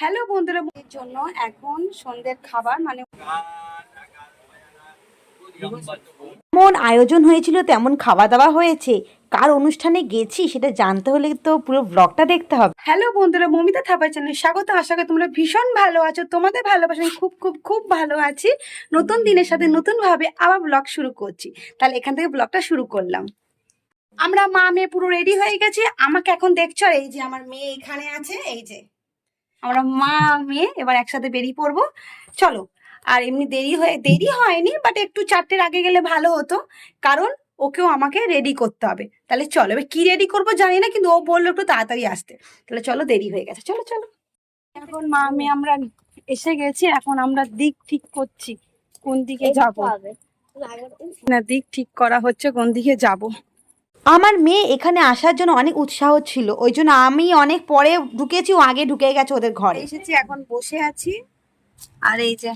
Hello বন্ধুরা জন্য এখন সন্ধ্যের খাবার মানে যেমন আয়োজন হয়েছিল তেমন খাওয়া দাওয়া হয়েছে। কার অনুষ্ঠানে গেছি সেটা জানতে হলে তো পুরো ব্লগটা দেখতে হবে। হ্যালো বন্ধুরা মমিতা থাপার চ্যানেল স্বাগত। আশা করি তোমরা ভীষণ ভালো আছো তোমাদের ভালোবাসা আমি খুব খুব খুব ভালো আছি। নতুন দিনের সাথে নতুনভাবে আবার ব্লগ শুরু করছি। তাহলে এখান থেকে ব্লগটা শুরু করলাম। আমরা মা মেয়ে পুরো রেডি হয়ে গেছি। আমাকে এখন দেখছ এই যে আমার মেয়ে এখানে আছে এই যে। আমরা মা মেয়ে এবার একসাথে বেরিয়ে পড়ব। চলো আর এমনি দেরি হয়ে দেরি হয়নি বাট একটু চারটের আগে গেলে ভালো হতো কারণ ওকেও আমাকে রেডি করতে হবে। তাহলে চলো এবার কি রেডি করব জানি না কিন্তু ও বলল একটু তাড়াতাড়ি আসতে। তাহলে চলো দেরি হয়ে গেছে। চলো চলো। এখন মা মেয়ে আমরা এসে গেছি এখন আমরা দিক ঠিক করছি কোন দিকে যাব? না দিক ঠিক করা হচ্ছে কোন দিকে যাব? আমার মেয়ে এখানে আসার জন্য অনেক উৎসাহ ছিল। ওই জন্য আমি অনেক পরে ঢুকেছি, ও আগে ঢুকে গেছে ওদের ঘরে। এসেছি, এখন বসে আছি। আর এই যে,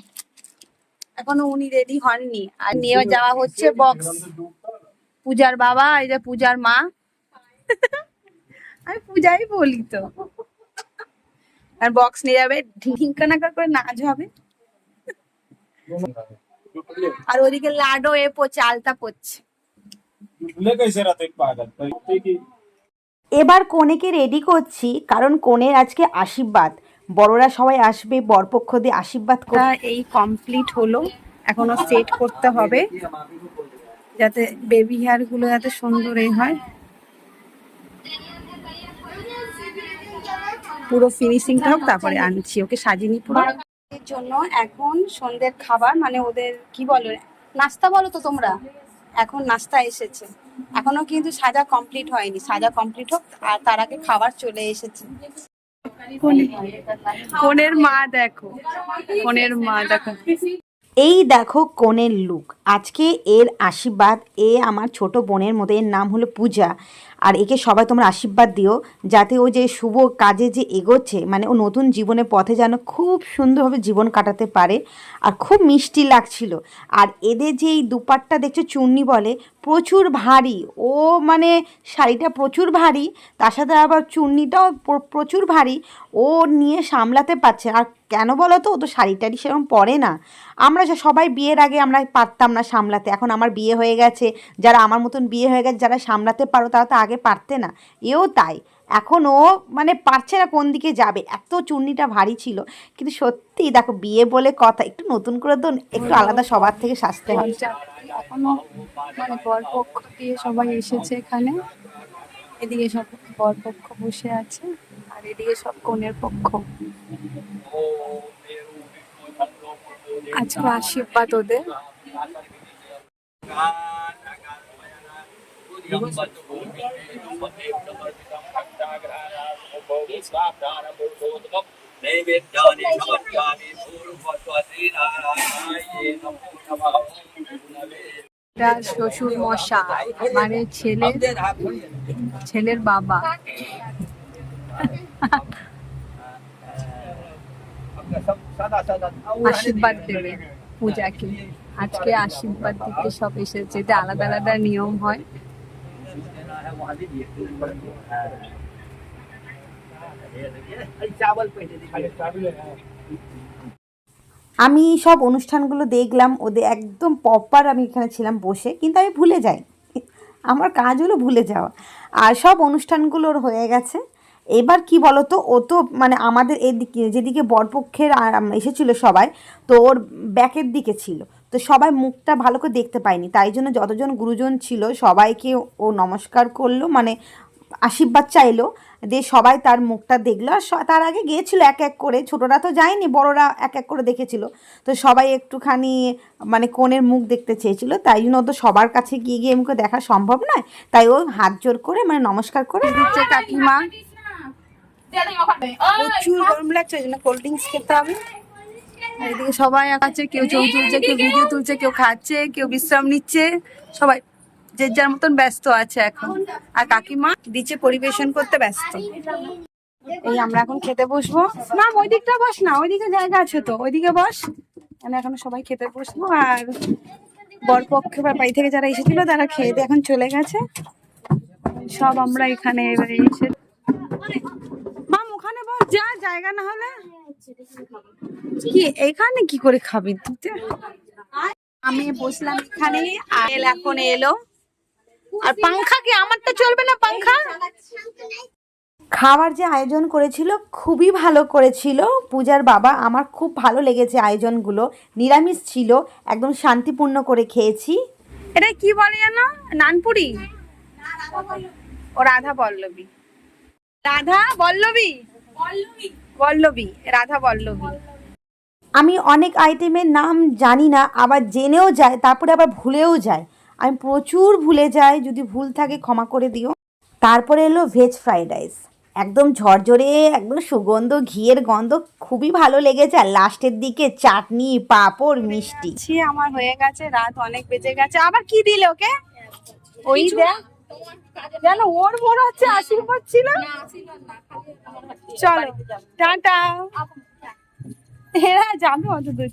এখনও উনি রেডি হননি। আর নিয়ে যাওয়া হচ্ছে বক্স পূজার বাবা, এই যে পূজার মা। আমি পূজাই বলি তো। আর বক্স নিয়ে যাবে ঢিঙ্কানাকা করে নাচ হবে। আর ওদিকে লাডো এ পড়ছে আলতা পড়ছে এবার কনেকে রেডি করছি কারণ কনের আজকে আশীর্বাদ। বড়রা সবাই আসবে বরপক্ষ দিয়ে আশীর্বাদ এই কমপ্লিট হলো। এখনও সেট করতে হবে যাতে বেবি হেয়ারগুলো যাতে সুন্দরই হয়। পুরো ফিনিশিং হোক তারপরে আনছি। ওকে সাজিনি পুরো। জন্য এখন সন্ধ্যের খাবার মানে ওদের কি বলো নাস্তা বলো তো তোমরা। এখন নাস্তা এসেছে। এখনও কিন্তু সাজা কমপ্লিট হয়নি। সাজা কমপ্লিট হোক, আর তার আগে খাবার চলে এসেছে। কোনের মা দেখো। কোনের মা দেখো। এই দেখো কনের লুক। আজকে এর আশীর্বাদ, এ আমার ছোট বোনের মতো, এর নাম হলো পূজা। আর একে সবাই তোমরা আশীর্বাদ দিও, যাতে ও যে শুভ কাজে যে এগোচ্ছে মানে ও নতুন জীবনের পথে যেন খুব সুন্দরভাবে জীবন কাটাতে পারে। আর খুব মিষ্টি লাগছিল। আর এদের যে এই দুপাট্টা দেখছ চুন্নি বলে, প্রচুর ভারী। ও মানে শাড়িটা প্রচুর ভারী, তার সাথে আবার চুন্নিটাও প্রচুর ভারী। ও নিয়ে সামলাতে পারছে। আর কেন বলো তো? ও তো শাড়ি টাড়ি সেরকম পরে না। আমরা সবাই বিয়ের আগে আমরা পারতাম না সামলাতে। এখন আমার বিয়ে হয়ে গেছে, যারা আমার মতন বিয়ে হয়ে গেছে, যারা সামলাতে পারো তারা তো আগে পারতে না। এও তাই। এখন ও মানে পারছে না কোন দিকে যাবে। এত চুন্নিটা ভারী ছিল। কিন্তু সত্যি দেখো, বিয়ে বলে কথা, একটু নতুন করে তো একটু আলাদা সবার থেকে সাজতে হয়। মানে বরপক্ষ দিয়ে সবাই এসেছে এখানে। এদিকে সব বরপক্ষ বসে আছে, আর এদিকে সব কনের পক্ষ। আজকে আশীর্বাদ ওদের। শ্বশুর মশা মানে ছেলের ছেলের বাবা। আশীর্বাদ দেবে পূজাকে। আজকে আশীর্বাদ দিতে সব এসেছে যে আলাদা আলাদা নিয়ম হয়। আমি সব অনুষ্ঠানগুলো দেখলাম ওদের একদম প্রপার আমি এখানে ছিলাম বসে কিন্তু আমি ভুলে যাই। আমার কাজ হলো ভুলে যাওয়া। আর সব অনুষ্ঠানগুলোর হয়ে গেছে। এবার কি বলতো? ও তো মানে আমাদের এদিকে, যেদিকে বরপক্ষের এসেছিল সবাই, তো ওর ব্যাকের দিকে ছিল। তো সবাই মুখটা ভালো করে দেখতে পায়নি। তাই জন্য যতজন গুরুজন ছিল, সবাইকে ও নমস্কার করল মানে আশীর্বাদ চাইলো, দিয়ে সবাই তার মুখটা দেখল। আর তার আগে গিয়েছিল এক এক করে, ছোটরা তো যায়নি, বড়রা এক এক করে দেখেছিল। তো সবাই একটুখানি মানে কোণের মুখ দেখতে চেয়েছিল। তাই জন্য তো সবার কাছে গিয়ে গিয়ে মুখে দেখা সম্ভব নয়। তাই ও হাত জোর করে মানে নমস্কার করে দিচ্ছে কাকিমা। প্রচুর গরম লাগছে ওই জন্য কোল্ড ড্রিঙ্কস খেতে হবে। এদিকে সবাই আছে কেউ ছবি তুলছে কেউ ভিডিও তুলছে কেউ খাচ্ছে কেউ বিশ্রাম নিচ্ছে। সবাই যে যার মতন ব্যস্ত আছে এখন। আর কাকিমা দিচ্ছে পরিবেশন করতে ব্যস্ত। এই আমরা এখন খেতে বসবো। না ওই দিকটা বস না ওইদিকে জায়গা আছে তো ওইদিকে বস। মানে এখন সবাই খেতে বসবো। আর বরপক্ষে বা বাড়ি থেকে যারা এসেছিল তারা খেয়ে এখন চলে গেছে। সব আমরা এখানে এবারে এসে যা জায়গা না হলে? কি, এখানে কি করে খাবি। আমি বসলাম এখানে আর এখন এলো। আর পাংখা কি আমারটা চলবে না, পাংখা? খাবার যে আয়োজন করেছিল, খুবই ভালো করেছিল। পূজার বাবা, আমার খুব ভালো লেগেছে আয়োজনগুলো। নিরামিষ ছিল, একদম শান্তিপূর্ণ করে খেয়েছি। এটা কি বলে যেন? নানপুরি? ও রাধা পল্লবী রাধা বল্লবী? বল্লবী রাধা বল্লবী আমি অনেক আইটেমের নাম জানি না আবার জেনেও যায় তারপরে আবার ভুলেও যায়। আমি প্রচুর ভুলে যাই যদি ভুল থাকে ক্ষমা করে দিও। তারপরে এলো ভেজ ফ্রাইড রাইস একদম ঝরঝরে একদম সুগন্ধ ঘিয়ের গন্ধ খুবই ভালো লেগেছে। আর লাস্টের দিকে চাটনি পাঁপড় মিষ্টি। আমার হয়ে গেছে রাত অনেক বেজে গেছে। আবার কি দিলে ওকে? ওই দেখ। যেন ওর মনে হচ্ছে আশীর্বাদ ছিল। চলো টাটা। এরা যাবে অত দূর।